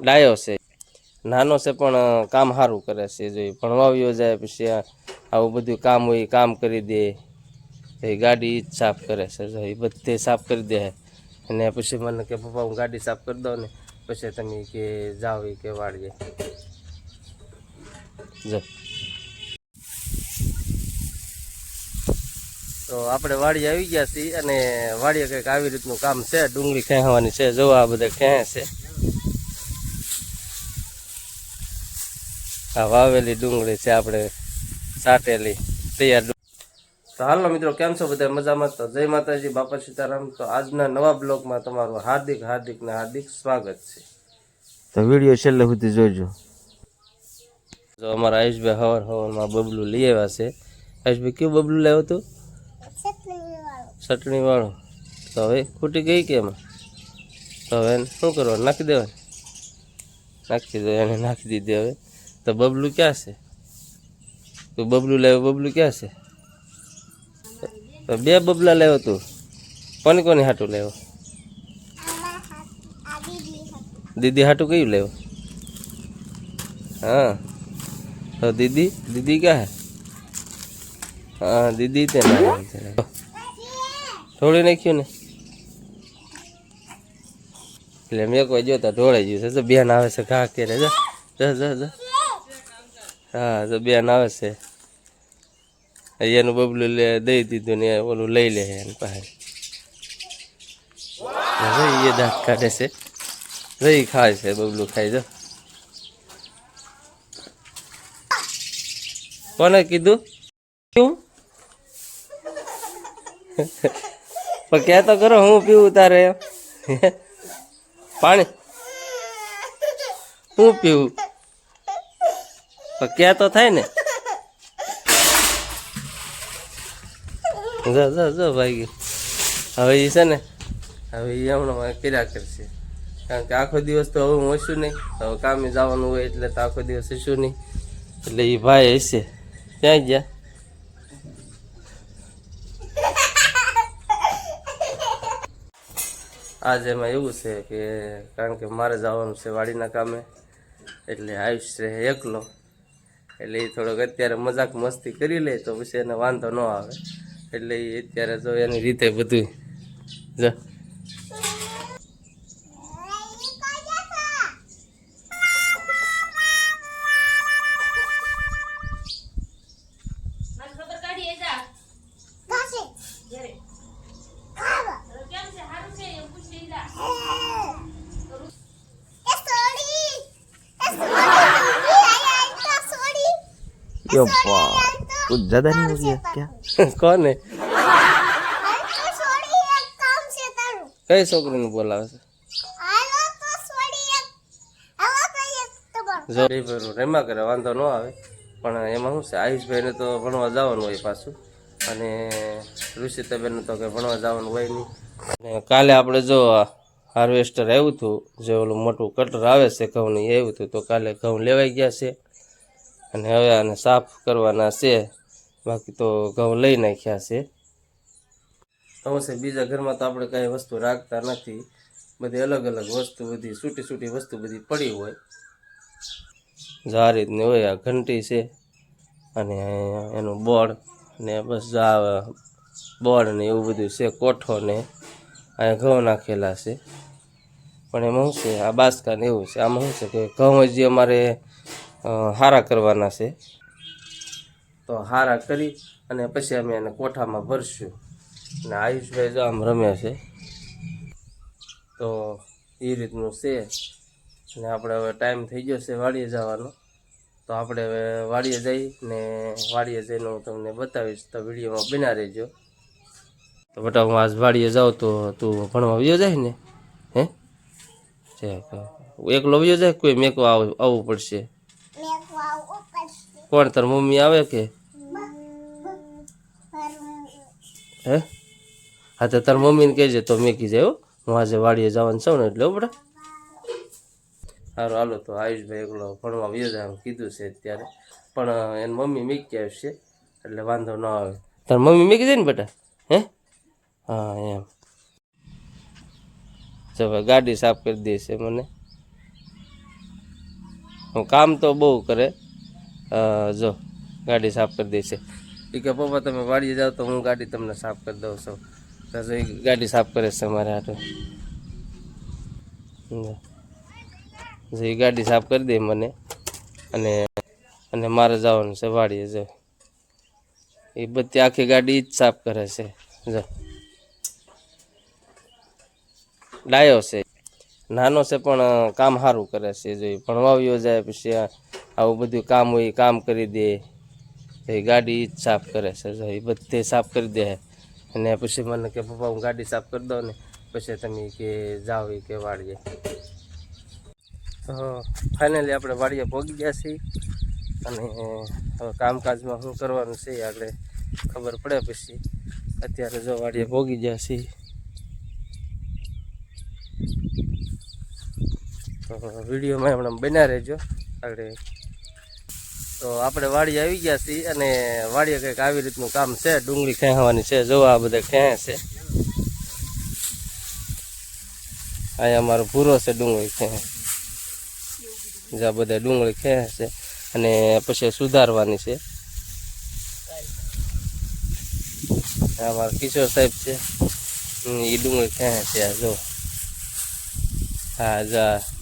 ડાયો છે. નાનો છે પણ કામ સારું કરે છે જો ભણવા વયો જાય પછી આવું બધું કામ હોય કામ કરી દે. એ ગાડી સાફ કરે છે જો એ બધે સાફ કરી દે. અને પછી મને કે, પપ્પા, હું ગાડી સાફ કરી દઉં ને પછી તમે કે જાઓ કે વાળીએ. જો. તો આપણે વાડી આવી ગયા છીએ અને વાડીએ કંઈક આવી રીતનું કામ છે. ડુંગળી ખેંચવાની છે. જો આ બધા ખેંચે છે. આ વાવેલી ડુંગળી છે આપણે સાટેલી તૈયાર તો હાલો મિત્રો કેમ છો બધા? મજામાં? તો જય માતાજી બાપા સીતારામ. તો આજના નવા બ્લોગમાં તમારું હાર્દિક હાર્દિક ને હાર્દિક સ્વાગત છે. તો વીડિયો છેલ્લે સુધી જોજો. જો અમારા આયુષભાઈ હવાર હવારમાં બબલું લઈ આવ્યા છે. આયુષભાઈ કયું બબલું લાવ્યો હતું? ચટણી વાળું તો હવે ખૂટી ગઈ કે એમાં? તો હવે શું કરવાનું? નાખી દેવાનું. નાખી દો એને નાખી દીધી હવે. તો બબલું ક્યાં છે તું બબલું લાવ્યો બબલું ક્યાં છે તો બે બબલા લાવ્યો તું કોની કોની હાટું લાવ્યો દીદી હાટું કયું લાવ્યો હા તો દીદી દીદી ક્યાં હે હા દીદી તે ના ઢોળી નાખ્યું ને એટલે મેં કોઈ જોતા ઢોળાઈ ગયું છે તો બેન આવે છે ઘા કે રે જા જા જા જા હા, તો બેન આવે છે. એનું બબલું લે, દઈ દીધું ને ઓલું લઈ લે એની પાસે. એ દાંત કાઢે છે. રહી ખાય છે બબલું ખાઈ જો કોને કીધું? શું? પણ કે તો કરો, હું પીવું તારે? પાણી? હું પીવું? ક્યાં તો થાય ને. જો જો જો, ભાઈ. હવે એ છે ને, હવે એ હમણાં કર્યા કરશે. કારણ કે આખો દિવસ તો હવે હું હશું નહીં. હવે કામે જવાનું હોય એટલે તો આખો દિવસ હશું નહીં. એટલે એ ભાઈ હશે. ક્યાં ગયા? આજે એમાં એવું છે કે, કારણ કે મારે જવાનું છે વાડીના કામે, એટલે આયુષ છે એકલો. એટલે એ થોડોક અત્યારે મજાક મસ્તી કરી લે તો પછી એને વાંધો ન આવે. એટલે એ અત્યારે જો એની રીતે બધું જો. यो कुछ ज्यादा नहीं हो गया क्या કોને કઈ છોકરીને બોલાવે છે જો એ પેલું રેમા કરે વાંધો ન આવે પણ એમાં શું છે આયુષભાઈને તો ભણવા જવાનું હોય પાછું અને ઋષિતાબેનને તો કંઈ ભણવા જવાનું હોય નહીં અને કાલે આપણે જો હાર્વેસ્ટર આવ્યું હતું જે ઓલું મોટું કટર આવે છે ઘઉંનું એ આવ્યું હતું તો કાલે ઘઉં લેવાઈ ગયા છે અને હવે આને સાફ કરવાના છે. બાકી તો ઘઉં લઈ નાખ્યા છે. અવશ્ય બીજા ઘરમાં તો આપણે કાંઈ વસ્તુ રાખતા નથી. બધી અલગ અલગ વસ્તુ બધી, છૂટી છૂટી વસ્તુ બધી પડી હોય. જા રીતની હોય, આ ઘંટી છે અને એનું બોર્ડ ને બસ આ બોર્ડ ને એવું બધું છે, કોઠો ને અહીંયા ઘઉં નાખેલા છે. પણ એમાં શું છે, આ બાસકા ને એવું છે. આમાં શું છે કે ઘઉં જે અમારે હારા કરવાના છે. તો હારા કરી અને પછી અમે એને કોઠામાં ભરશું. અને આયુષભાઈ જો આમ રમે છે. તો એ રીતનું છે. અને આપણે હવે ટાઈમ થઈ ગયો છે વાડીએ જવાનો. તો આપણે હવે વાડીએ જઈ ને વાડીએ જઈને હું તમને બતાવીશ. તો વિડીયોમાં બના રહેજો. તો બેટા હું આજ વાડીએ જાઉં તો તું ભણવા આવ્યો જાય ને? હે? એકલો આવ્યો જાય કોઈ મેકો આવ- આવવું પડશે? કોણ, તાર મમ્મી આવે કે? હે? હા, તો તાર મમ્મીને કહેજે, તો મેકી જાય હો આજે વાડીએ જવાનું છું ને, એટલે બેટા સારું હાલો, તો આયુષભાઈ એકલો ભણવા વ્યો જાય એમ કીધું છે અત્યારે. પણ એની મમ્મી મીકી આવશે, એટલે વાંધો ન આવે. તાર મમ્મી મીકી દે ને, બેટા, હે? હા, એમ. જો ગાડી સાફ કરી દેશે મને. કામ તો બહુ કરે. જો, ગાડી સાફ કરી દે છે. એ કે, પપ્પા, તમે વાડીએ જાઓ તો હું ગાડી તમને સાફ કરી દઉં છું. તો જો ગાડી સાફ કરે છે મારે હાટું. જો એ ગાડી સાફ કરી દે મને. અને અને મારે જવાનું છે વાડીએ, જો. એ બધી આખી ગાડી જ સાફ કરે છે. જો. ડાયો છે. નાનો છે પણ કામ સારું કરે છે. જો ભણવા ભણવાવ્યો જાય પછી આવું બધું કામ હોય કામ કરી દે. એ ગાડી સાફ કરે છે. જો એ બધે સાફ કરી દે. અને પછી મને કે, પપ્પા, હું ગાડી સાફ કરી દઉં ને પછી તમે કે જાઓ એ કે વાડીએ. તો ફાઇનલી આપણે વાડીએ પહોંચી ગયા છીએ. અને કામકાજમાં શું કરવાનું છે આપણે ખબર પડે પછી. અત્યારે જો વાડીએ પહોંચી ગયા છીએ. વિડીયોમાં હમણાં બન્યા રહેજો. આગળ. તો આપણે વાડી આવી ગયા છીએ અને વાડીએ કંઈક આવી રીતનું કામ છે. ડુંગળી ખેંચવાની છે. જો આ બધા ખેંચે છે. અહીંયા અમારો ભૂરો છે ડુંગળી ખેંચે. જે બધા ડુંગળી ખેંચે છે અને પછી સુધારવાની છે. અમારા કિશોર સાહેબ છે. એ ડુંગળી ખેંચે છે. જો. હા, જા.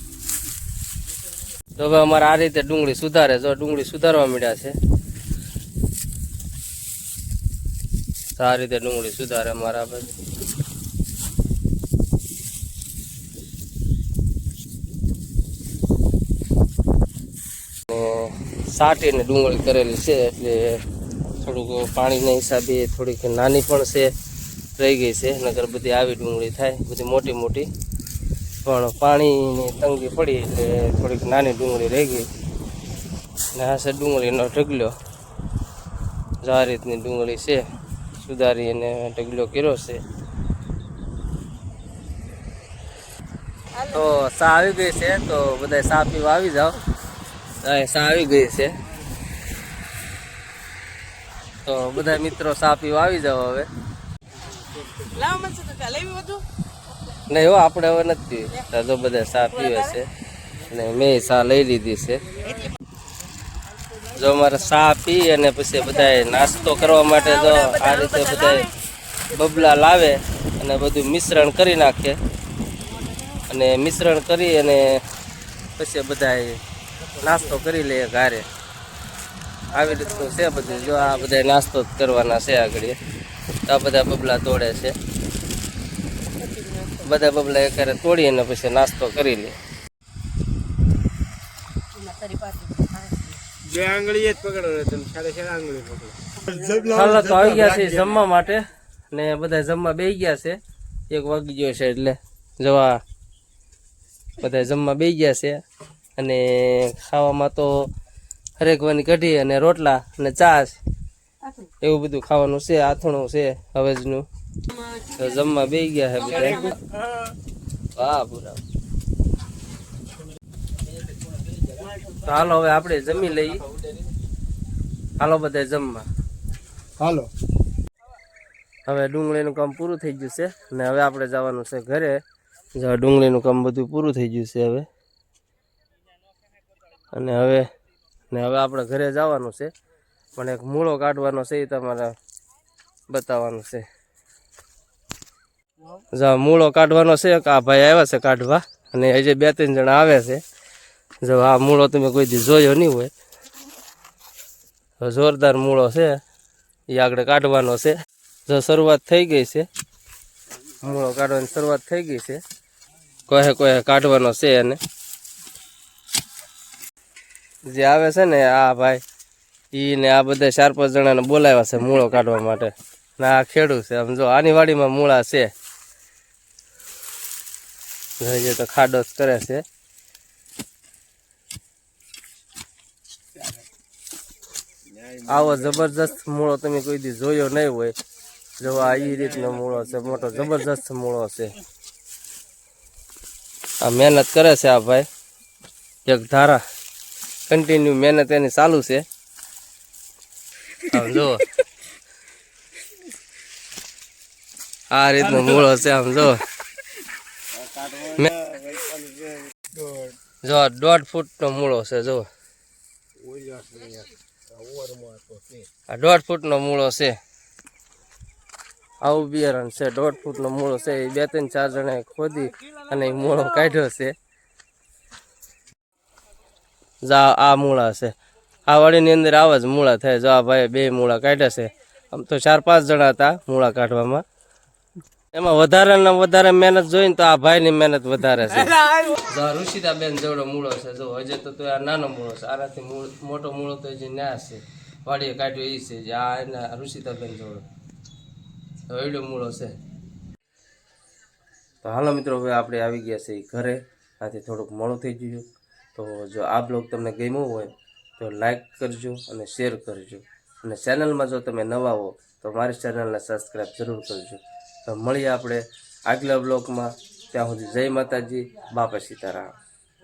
તો હવે અમારે આ રીતે ડુંગળી સુધારે. જો ડુંગળી સુધારવા મળ્યા છે આ રીતે ડુંગળી સુધારે અમારા અને સાટીને ડુંગળી કરેલી છે, એટલે થોડુંક પાણીના હિસાબે થોડીક નાની પણ છે, રહી ગઈ છે. નગર બધી આવી ડુંગળી થાય, બધી મોટી મોટી. પણ પાણીની તંગી પડી એટલે થોડીક નાની ડુંગળી રહી ગઈ. ને હાસે ડુંગળીનો ઢગલો. જો રીતની ડુંગળી છે. સુધારી અને ઢગલો કર્યો છે. તો સા આવી ગઈ છે, તો બધા સા પીવા આવી જાઓ. સા આવી ગઈ છે. તો બધા મિત્રો સા પીવા આવી જાઓ હવે. લાવ મન છે કાકા લેવી બધું? નહીં હો, આપણે હવે નથી. તો બધા સા પીવે છે. અને મેં સા લઈ લીધી છે. જો અમારે સા પી અને પછી બધા નાસ્તો કરવા માટે જો આ રીતે બધા બબલા લાવે અને બધું મિશ્રણ કરી નાખે. અને મિશ્રણ કરી અને પછી બધા નાસ્તો કરી લે ઘરે. આવી રીતનું છે બધું. જો આ બધા નાસ્તો કરવાના છે આગળ. આ બધા બબલા તોડે છે. બધા બબલા એકારે તોડી અને પછી નાસ્તો કરી લે. બે આંગળી જ પકડો તમે સાડે ચાર આંગળી પકડો. હાલો તો આવી ગયા છે જમવા માટે ને બધા જમવા બેસી ગયા છે. એક વાગી ગયો છે એટલે જવા બધા જમવા બેસી ગયા છે. અને ખાવામાં તો હરેકવાની કઢી અને રોટલા અને ચા એવું બધું ખાવાનું છે આથણું છે હવેજનું. તો જમવા બે ગયા છે બધા. વાહ પૂરા તો હાલો હવે આપણે જમી લઈએ. હાલો બધા જમવા. હાલો. હવે ડુંગળીનું કામ પૂરું થઈ ગયું છે ને હવે આપણે જવાનું છે ઘરે. જો ડુંગળીનું કામ બધું પૂરું થઈ ગયું છે હવે. અને હવે ને હવે આપણે ઘરે જવાનું છે. પણ એક મૂળો કાઢવાનો છે એ તમારે બતાવવાનું છે. જો મૂળો કાઢવાનો છે આ ભાઈ આવ્યા છે કાઢવા, અને હજી બે ત્રણ જણા આવે છે. જો આ મૂળો તમે કોઈ દી જોયો નહીં હોય. જોરદાર મૂળો છે. એ આગળ કાઢવાનો છે. જો શરૂઆત થઈ ગઈ છે. મૂળો કાઢવાની શરૂઆત થઈ ગઈ છે. કોહે કોહે કાઢવાનો છે એને. જે આવે છે ને આ ભાઈ, ઈ આ બધા ચાર પાંચ જણાને બોલાવ્યા છે મૂળો કાઢવા માટે. ને આ ખેડૂત છે. આમ જો આની વાડીમાં મૂળા છે. જોઈએ તો ખાડો કરે છે. આવો જબરજસ્ત મૂળો તમે કોઈ દી જોયો નહીં હોય. જો આ એ રીતનો મૂળો છે, મોટો જબરજસ્ત મૂળો છે. આ મહેનત કરે છે આ ભાઈ. એક ધારા. કન્ટિન્યુ મહેનત એની ચાલુ છે. આમ આ રીતનો મૂળો છે, આમ જો જો, દોઢ ફૂટનો મૂળો છે જો આ દોઢ ફૂટનો મૂળો છે. આવું બિયારણ છે, દોઢ ફૂટનો મૂળો છે. એ બે ત્રણ ચાર જણાએ ખોદી અને મૂળો કાઢ્યો છે. જા, આ મૂળા છે. આ વાડીની અંદર આવા જ મૂળા થાય. જો, આ ભાઈ બે મૂળા કાઢ્યા છે. આમ તો ચાર પાંચ જણા હતા મૂળા કાઢવામાં. એમાં વધારે ને વધારે મહેનત જોઈને તો આ ભાઈની મહેનત વધારે છે. ઋષિતાબેન જેવડો મૂળો છે જો હજે તો તો આ નાનો મૂળો છે. આનાથી મોટો મૂળો તો જે ન્યા છે. વાડીએ કાઢ્યો એ છે જે આ એના ઋષિતાબેન જેવડો. તો એવડો મૂળો છે. તો હાલો મિત્રો હવે આપણે આવી ગયા છે ઈ ઘરે. આથી થોડુંક મોડું થઈ ગયું. તો જો આ બ્લોગ તમને ગમ્યો હોય તો લાઈક કરજો અને શેર કરજો. અને ચેનલમાં જો તમે નવા હો તો મારી ચેનલને સબસ્ક્રાઈબ જરૂર કરજો. તો મળીએ આપણે આગલા બ્લોકમાં. ત્યાં સુધી જય માતાજી બાપા સીતારામ.